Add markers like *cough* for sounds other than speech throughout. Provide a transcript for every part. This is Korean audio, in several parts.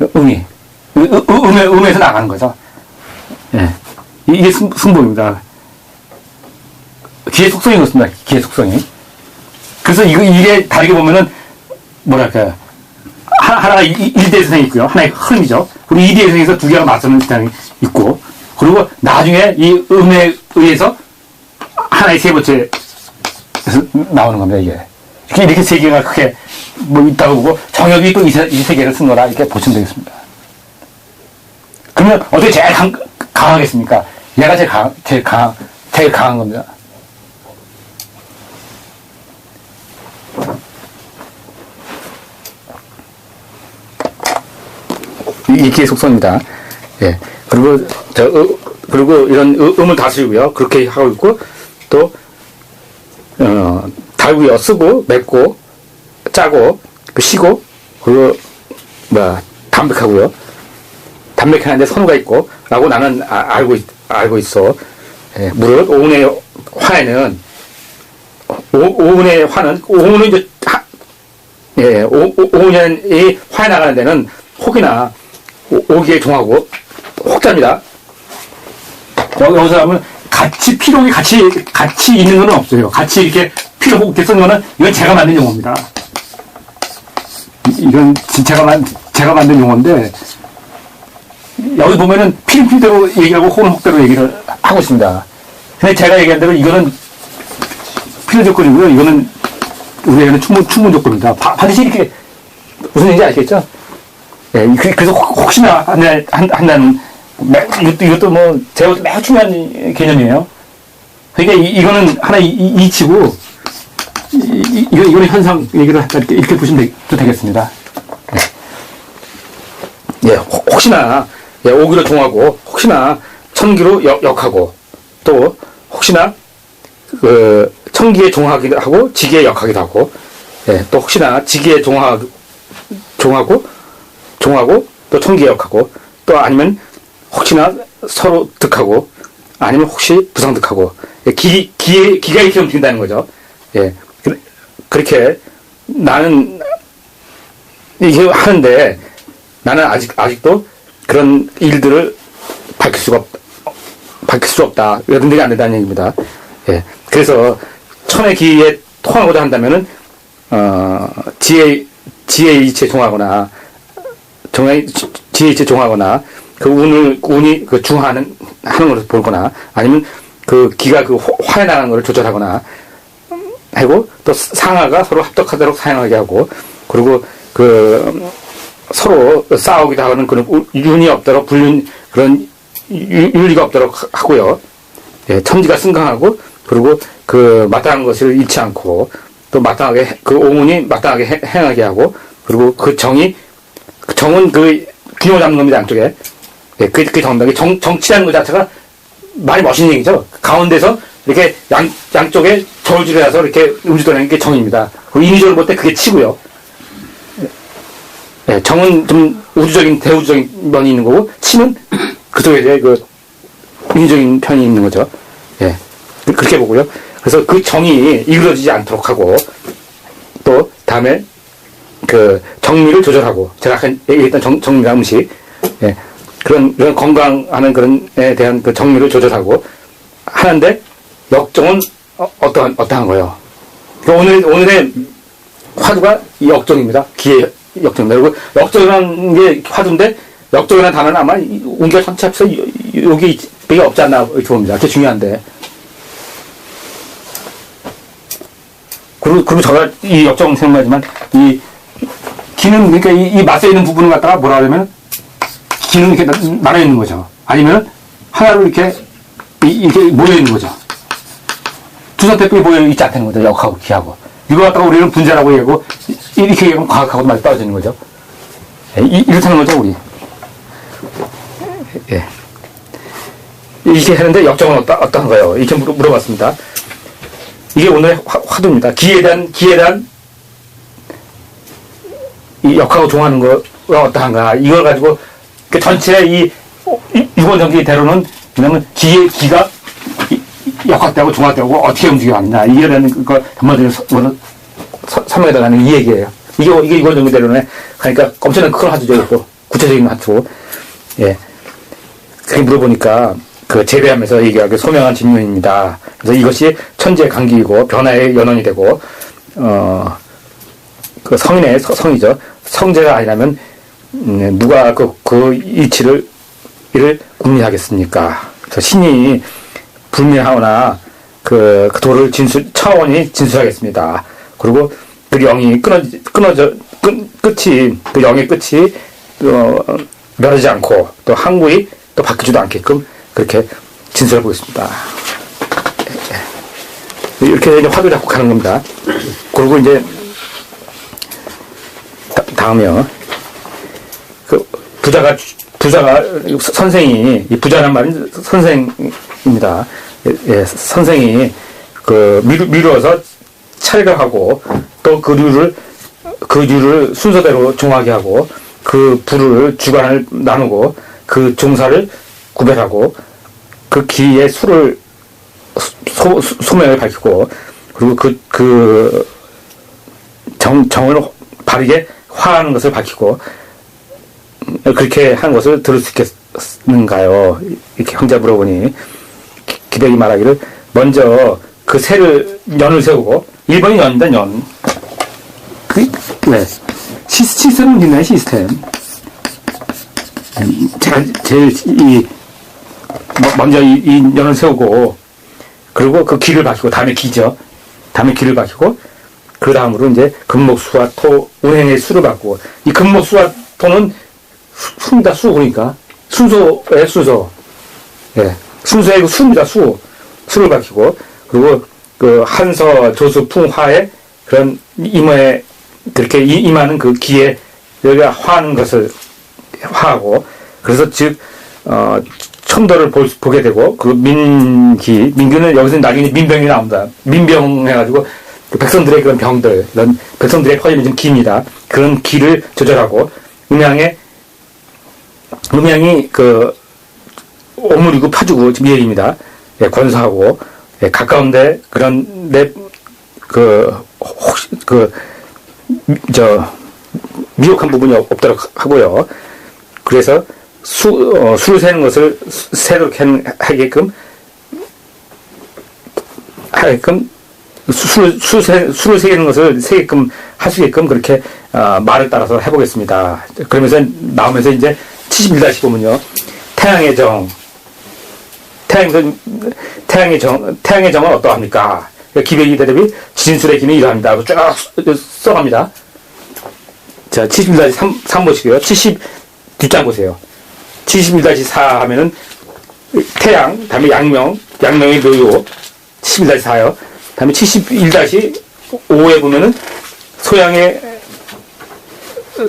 음, 음에, 음에서 나가는 거죠. 예. 이게 승, 승부입니다. 기의 속성이 그렇습니다. 기의 속성이. 그래서 이거, 이게 다르게 보면은, 뭐랄까요. 하- 하나가 이- 이- 일대선이 있고요. 하나의 흐름이죠. 그리고 이대선에서 두 개가 맞서는 시장이 있고, 그리고 나중에 이 음에 의해서 하나의 세 번째 나오는 겁니다, 이게. 이렇게 세 개가 크게 뭐 있다고 보고, 정혁이 또 이세 개를 쓴 거라 이렇게 보시면 되겠습니다. 그러면 어떻게 제일 강, 강하겠습니까? 얘가 제일 강, 제일 강, 제일 강한 겁니다. 이- 이게 속성입니다. 예. 그리고, 저, 어, 그리고 이런 음- 음을 다스리고요. 그렇게 하고 있고, 또, 어, 달고요. 쓰고, 맵고, 짜고, 그 시고, 그리고, 뭐, 담백하고요. 담백한데 선우가 있고, 라고 나는 아- 알고, 있, 알고 있어. 예, 무릇 오은의 화에는, 오, 오은의 화는, 오은은 이제, 하, 예, 오, 오, 오은이 화에 나가는 데는 혹이나 오, 오기에 종하고, 혹자입니다. 여기, 여기서 하면 같이 필요이 같이, 같이 있는 건 없어요. 같이 이렇게 필요 없게 쓴 거는 이건 제가 만든 용어입니다. 이- 이건 지- 제가 만, 제가 만든 용어인데, 여기 보면은 필필대로 얘기하고 혹대로 얘기를 하고 있습니다. 근데 제가 얘기한 대로 이거는 필요 조건이고요. 이거는 우리에게는 충분, 충분 조건입니다. 바- 반드시 이렇게 무슨 얘기인지 아시겠죠? 예, 그- 그래서 혹- 한- 한다는 매- 이것도 이것도 뭐 제가 매우 중요한 개념이에요. 그러니까 이, 거는 하나의 이- 이치고 이, 이, 이거 이거는 현상 얘기를 한다 이렇게, 이렇게 보시면 되, 도 되겠습니다. 예, 혹- 혹시나 예, 오기로 종하고 혹시나 천기로 역, 역하고 또 혹시나 그 천기에 종하기도 하고 지기에 역하기도 하고 예, 또 혹시나 지기에 종하 종하고 종하고 또 천기에 역하고 또 아니면 혹시나 서로 득하고 아니면 혹시 부상득하고 예, 기, 기, 기가 이렇게 움직인다는 거죠. 예. 그- 그렇게 나는 이게 하는데 나는 아직, 아직도 그런 일들을 밝힐 수가 없, 밝힐 수 없다. 데가 안 된다는 얘기입니다. 예. 그래서 천의 기에 통하고자 한다면은, 어, 지혜, 지혜 이치에 종하거나, 정의, 지- 지혜 이치에 종하거나, 그 운을, 운이 그 중하는, 하는 것을 보거나, 아니면 그 기가 그 호- 화에 나가는 것을 조절하거나, 하고, 또 상하가 서로 합덕하도록 사용하게 하고, 그리고 그, 서로 싸우기도 하는 그런 우- 윤이 없도록 불륜 그런 유- 윤리가 없도록 하- 하고요. 예, 천지가 승강하고 그리고 그 마땅한 것을 잃지 않고 또 마땅하게 해- 그 오문이 마땅하게 해- 행하게 하고 그리고 그 정이 그 정은 그 균형 잡는 겁니다 양쪽에 예, 그, 그 정답이 정, 정치라는 것 자체가 많이 멋있는 얘기죠. 가운데서 이렇게 양, 양쪽에 저울질을 해서 이렇게 움직이는 게 정입니다. 그리고 인위적으로 볼 때 그게 치고요. 예, 정은 좀 우주적인 대우주적인 면이 있는 거고 치는 *clears throat* 그쪽에 이제 그 인위적인 편이 있는 거죠. 예, 그- 그렇게 보고요. 그래서 그 정이 이루어지지 않도록 하고 또 다음에 그 정미를 조절하고 제가 아까 얘기했던 정, 정미가 음식 예, 그런 그런 건강하는 그런에 대한 그 정미를 조절하고 하는데 역정은 어, 어떠한 어떠한 거예요. 그러니까 오늘 오늘의 화두가 이 역정입니다. 기의 그리고 역정이라는 게 화두인데 역정이라는 단어는 아마 이 운기가 전체 이- 여기 이게 없지 않나 이렇게 봅니다. 그게 중요한데. 그리고 그리고 제가 이 역정 생각하지만 이 기는 그러니까 이, 이 맞서 있는 부분을 갖다가 뭐라 하냐면 기는 이렇게 나- 나눠 있는 거죠. 아니면 하나로 이렇게 이- 이렇게 모여 있는 거죠. 두 선택법이 모여 있지 않다는 거죠. 역하고 기하고. 이거 갖다가 우리는 분자라고 얘기하고 이렇게 하면 과학하고 많이 떨어지는 거죠. 예, 이렇다는 거죠, 우리. 예. 이렇게 하는데 역정은 어떠, 어떤가요? 이렇게 물어, 봤습니다 이게 오늘 화, 화두입니다. 기에 대한, 기에 대한 이 역하고 동하는 거가 어떠한가. 이걸 가지고 그 전체 이, 어, 이 유권정기 대로는 왜냐면 기의 기가 역학되고 종합되고 어떻게 움직여야 하느냐. 이에 대한 그, 그, 한마디로 3학년에 가는 이 얘기예요. 이게, 이게 이건 정리대로네. 그러니까 엄청난 큰 화두죠. 또 구체적인 화두. 예. 그게 물어보니까 그 재배하면서 얘기하기 소명한 질문입니다. 그래서 이것이 천재 강기이고 변화의 연원이 되고 어 그 성인의 서, 성이죠. 성재가 아니라면 음, 누가 그, 그 이치를 이를 궁리하겠습니까? 저 신이 불미하거나 그, 그 도를 진술 차원이 진술하겠습니다. 그리고 그 영이 끊어 끊어져 끝 끝이 그 영의 끝이 어, 멸하지 않고 또 항구이 또 바뀌지도 않게끔 그렇게 진술해 보겠습니다. 이렇게 이제 화두 잡고 가는 겁니다. 그리고 이제 다, 다음이요. 그 부자가 부자가 선생이 이 부자란 말은 선생입니다. 예, 예, 선생이 그 미루, 미루어서 찰각하고 또 그 류를 그 류를 순서대로 종하게 하고 그 부를 주관을 나누고 그 종사를 구별하고 그 기의 수를 소, 소, 소명을 밝히고 그리고 그, 그 정, 정을 바르게 화하는 것을 밝히고 음, 그렇게 하는 것을 들을 수 있겠는가요? 이렇게 형제 물어보니 기- 기백이 말하기를 먼저 그 새를 연을 세우고 1번이 연입니다 연 그, 네. 시, 시스템은 있나요 시스템. 음, 제가 제일 이 뭐- 먼저 이, 이 연을 세우고 그리고 그 기를 밝히고 다음에 기죠. 다음에 기를 밝히고 그 다음으로 이제 금목수와 토 운행의 수를 받고 이 금목수와 토는 수- 수입니다. 수 그러니까. 순서의 순서. 예. 순서의 그 수입니다. 수. 수를 밝히고 그리고 그 한서 조수 풍화의 그런 임에 그렇게 이- 임하는 그 기에 여기가 화하는 것을 화하고 그래서 즉 어, 첨도를 볼, 수- 보게 되고 그 민기 민기는 여기서 나중에 민병이 나옵니다. 민병 해가지고 그 백성들의 그런 병들 이런 백성들의 퍼지는 좀 기입니다. 그런 기를 조절하고 음양의 음양이 그 오므리고 펴주고 지금 이 얘기입니다. 예, 권사하고 예, 가까운데 그런데 그 혹시 그 저 미혹한 부분이 없- 없도록 하고요. 그래서 수, 어, 수를 세는 것을 한- 하게끔 하게끔 수- 수를 수 세, 수를 세는 것을 세게끔 있게끔 그렇게 어, 말을 따라서 해보겠습니다. 그러면서 나오면서 이제 71다시 보면요. 태양의 정 태양의 정 태양의 정은 어떠합니까? 기백이 대답이 진술의 기는 이러합니다. 하고 쫙 써- 써갑니다. 자, 71다시 3, 3 보시고요. 70 뒷장 보세요. 71-4 하면은 태양, 다음에 양명, 양명의 묘요, 71-4요. 다음에 71-5에 보면은 소양의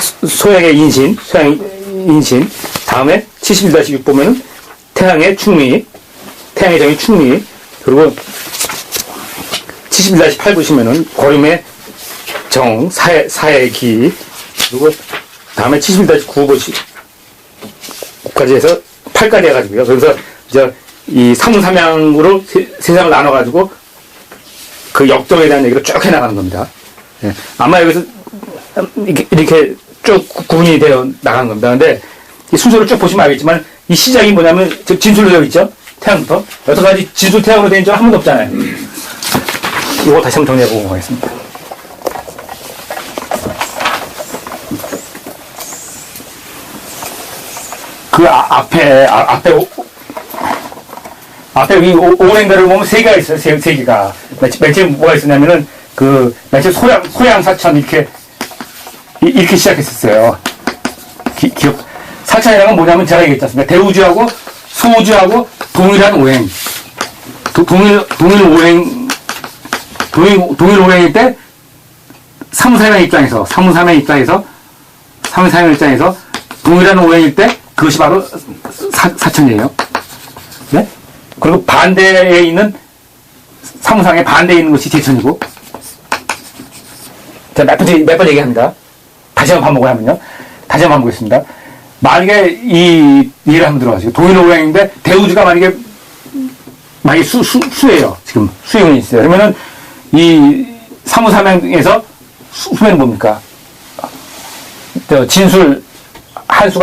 소- 소양의 인신, 소양의 인신. 다음에 71-6 보면은 태양의 충리, 태양의 정의 충리. 그리고 71-8 보시면은 고림의 정, 사해, 사해의 기. 그리고 다음에 71-9 보시, 까지 해서 8까지 해가지고요. 그래서 이제 이 삼삼양으로 세, 세상을 나눠가지고 그 역정에 대한 얘기를 쭉 해나가는 겁니다. 예. 아마 여기서 이렇게, 이렇게 쭉 구- 구분이 되어 나가는 겁니다. 근데 이 순서를 쭉 보시면 알겠지만 이 시작이 뭐냐면 저 진술로 되어 있죠? 태양부터. 여태까지 진술 태양으로 된 적 한 번도 없잖아요. 이거 다시 한번 정리해 보고 가겠습니다. 그 아- 앞에 아, 앞에 오- 앞에 이 오- 오랭가를 보면 세 개가 있어요. 세, 세 개가. 맨, 맨 처음 뭐가 있었냐면은 그맨 처음 소양 소양 사천 이렇게 이- 이렇게 시작했었어요. 기, 기억 사천이라는 건 뭐냐면 제가 얘기했지 않습니까? 대우주하고 소우주하고 동일한 오행. 도- 동일 동일 오행 동일 동일 오행일 때 사무사의 입장에서 사무사의 입장에서 사무사의 입장에서 동일한 오행일 때 그것이 바로 사, 사천이에요. 네? 그리고 반대에 있는 사무상의 반대에 있는 것이 제천이고 제가 몇 번, 몇번 얘기합니다. 다시 한번 반복하면요. 다시 한번 반복했습니다. 만약에 이 예를 한번 들어가시고 동일 오행인데 대우주가 만약에 만약에 수, 수, 수예요. 지금 수행이 있어요. 그러면은 이 사무사명에서 후배는 뭡니까? 진술 한수가